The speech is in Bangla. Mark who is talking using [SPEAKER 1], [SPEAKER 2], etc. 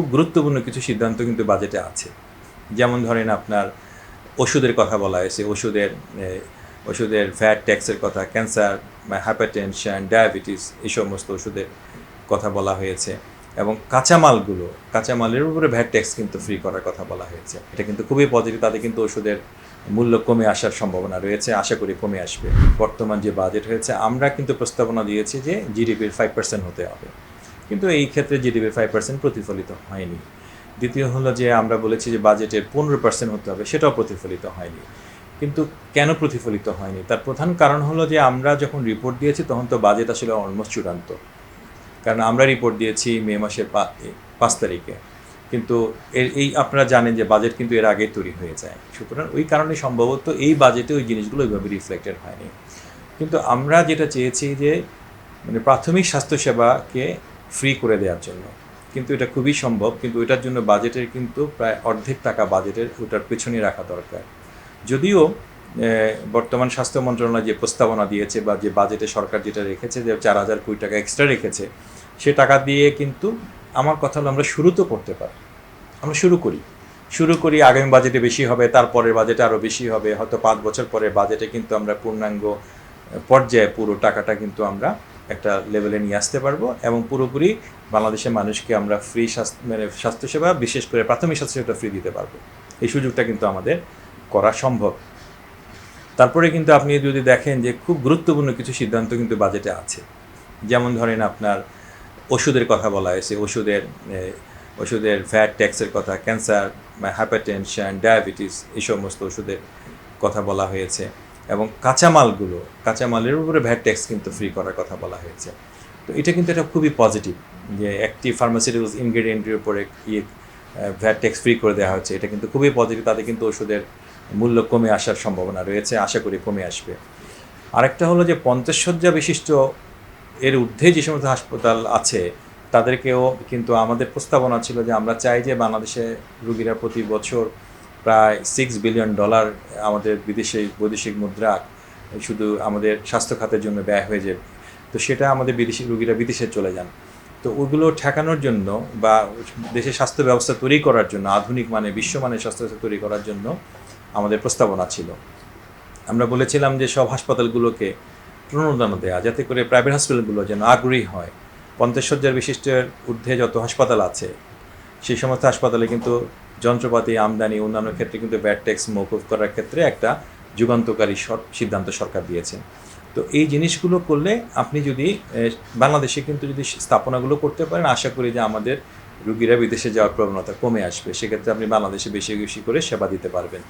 [SPEAKER 1] খুব গুরুত্বপূর্ণ কিছু সিদ্ধান্ত কিন্তু বাজেটে আছে। যেমন ধরেন আপনার ওষুধের কথা বলা হয়েছে, ওষুধের ওষুধের ফ্যাট ট্যাক্সের কথা ক্যান্সার হাইপারটেনশন ডায়াবেটিস এই সমস্ত ওষুধের কথা বলা হয়েছে এবং কাঁচামালগুলো, কাঁচামালের উপরে ভ্যাট ট্যাক্স কিন্তু ফ্রি করার কথা বলা হয়েছে। এটা কিন্তু খুবই পজিটিভ তাতে কিন্তু ওষুধের মূল্য কমে আসার সম্ভাবনা রয়েছে, আশা করি কমে আসবে। বর্তমান যে বাজেট হয়েছে, আমরা কিন্তু প্রস্তাবনা দিয়েছি যে জিডিপির ফাইভ পার্সেন্ট হতে হবে। কিন্তু এই ক্ষেত্রে জিডিপি ফাইভ পার্সেন্ট প্রতিফলিত হয়নি। দ্বিতীয় হলো যে আমরা বলেছি যে বাজেটের পনেরো পার্সেন্ট হতে হবে, সেটাও প্রতিফলিত হয়নি। কিন্তু কেন প্রতিফলিত হয়নি? তার প্রধান কারণ হলো যে আমরা যখন রিপোর্ট দিয়েছি, তখন তো বাজেট আসলে অলমোস্ট চূড়ান্ত। কারণ আমরা রিপোর্ট দিয়েছি মে মাসের পাঁচ তারিখে। কিন্তু এর, এই আপনারা জানেন যে বাজেট কিন্তু এর আগেই তৈরি হয়ে যায়। সুতরাং ওই কারণে সম্ভবত এই বাজেটে ওই জিনিসগুলো ওইভাবে রিফ্লেক্টেড হয়নি। কিন্তু আমরা যেটা চেয়েছি যে মানে প্রাথমিক স্বাস্থ্যসেবাকে ফ্রি করে দেওয়ার জন্য। কিন্তু এটা খুবই সম্ভব, কিন্তু ওইটার জন্য বাজেটের কিন্তু প্রায় অর্ধেক টাকা বাজেটের ওটার পেছনে রাখা দরকার। যদিও বর্তমান স্বাস্থ্য মন্ত্রণালয় যে প্রস্তাবনা দিয়েছে বা যে বাজেটে সরকার যেটা রেখেছে যে চার হাজার কোটি টাকা এক্সট্রা রেখেছে, সে টাকা দিয়ে কিন্তু আমার কথা হলো আমরা শুরু তো করতে পারি। আমরা শুরু করি। শুরু করি, আগামী বাজেটে বেশি হবে তারপরের বাজেটে আরও বেশি হবে, হয়তো পাঁচ বছর পরে বাজেটে কিন্তু আমরা পূর্ণাঙ্গ পর্যায়ে পুরো টাকাটা কিন্তু আমরা একটা লেভেলে নিয়ে আসতে পারব এবং পুরোপুরি বাংলাদেশের মানুষকে আমরা ফ্রি স্বাস্থ্য মানে স্বাস্থ্যসেবা, বিশেষ করে প্রাথমিক স্বাস্থ্যসেবা ফ্রি দিতে পারব। এই সুযোগটা কিন্তু আমাদের করা সম্ভব। তারপরে কিন্তু আপনি যদি দেখেন যে খুব গুরুত্বপূর্ণ কিছু সিদ্ধান্ত কিন্তু বাজেটে আছে। যেমন ধরেন আপনার ওষুধের কথা বলা হয়েছে, ওষুধের ওষুধের ফ্যাট ট্যাক্সের কথা ক্যান্সার হাইপারটেনশন ডায়াবেটিস এই সমস্ত ওষুধের কথা বলা হয়েছে। এবং কাঁচামালগুলো, কাঁচামালের উপরে ভ্যাট ট্যাক্স কিন্তু ফ্রি করার কথা বলা হয়েছে। তো এটা কিন্তু এটা খুবই পজিটিভ যে একটি ফার্মাসিউটিক্যালস ইনগ্রেডিয়েন্টের উপরে ইয়ে ভ্যাট ট্যাক্স ফ্রি করে দেওয়া হচ্ছে এটা কিন্তু খুবই পজিটিভ তাতে কিন্তু ওষুধের মূল্য কমে আসার সম্ভাবনা রয়েছে। আশা করি কমে আসবে। আরেকটা হলো যে পঞ্চাশ শয্যা বিশিষ্ট এর ঊর্ধ্বে যে সমস্ত হাসপাতাল আছে, তাদেরকেও কিন্তু আমাদের প্রস্তাবনা ছিল যে আমরা চাই যে বাংলাদেশে রুগীরা প্রতি বছর প্রায় সিক্স বিলিয়ন ডলার আমাদের বিদেশে বৈদেশিক মুদ্রা শুধু আমাদের স্বাস্থ্য খাতের জন্য ব্যয় হয়ে যাবে। তো সেটা আমাদের বিদেশি রুগীরা বিদেশে চলে যান। তো ওগুলো ঠেকানোর জন্য বা দেশের স্বাস্থ্য ব্যবস্থা তৈরি করার জন্য, আধুনিক মানে বিশ্বমানের স্বাস্থ্য ব্যবস্থা তৈরি করার জন্য আমাদের প্রস্তাবনা ছিল। আমরা বলেছিলাম যে সব হাসপাতালগুলোকে প্রণোদনা দেওয়া যাতে করে প্রাইভেট হসপিটালগুলো যেন আগ্রহী হয়। পঞ্চাশ শয্যার বিশিষ্টের ঊর্ধ্বে যত হাসপাতাল আছে, সেই সমস্ত হাসপাতালে কিন্তু যন্ত্রপাতি, আমদানি, অন্যান্য ক্ষেত্রে কিন্তু ব্যাড ট্যাক্স মৌকুফ করার ক্ষেত্রে একটা যুগান্তকারী সিদ্ধান্ত সরকার দিয়েছে তো এই জিনিসগুলো করলে আপনি যদি বাংলাদেশে কিন্তু যদি স্থাপনাগুলো করতে পারেন, আশা করি যে আমাদের রুগীরা বিদেশে যাওয়ার প্রবণতা কমে আসবে। সেক্ষেত্রে আপনি বাংলাদেশে বেশি বেশি করে সেবা দিতে পারবেন।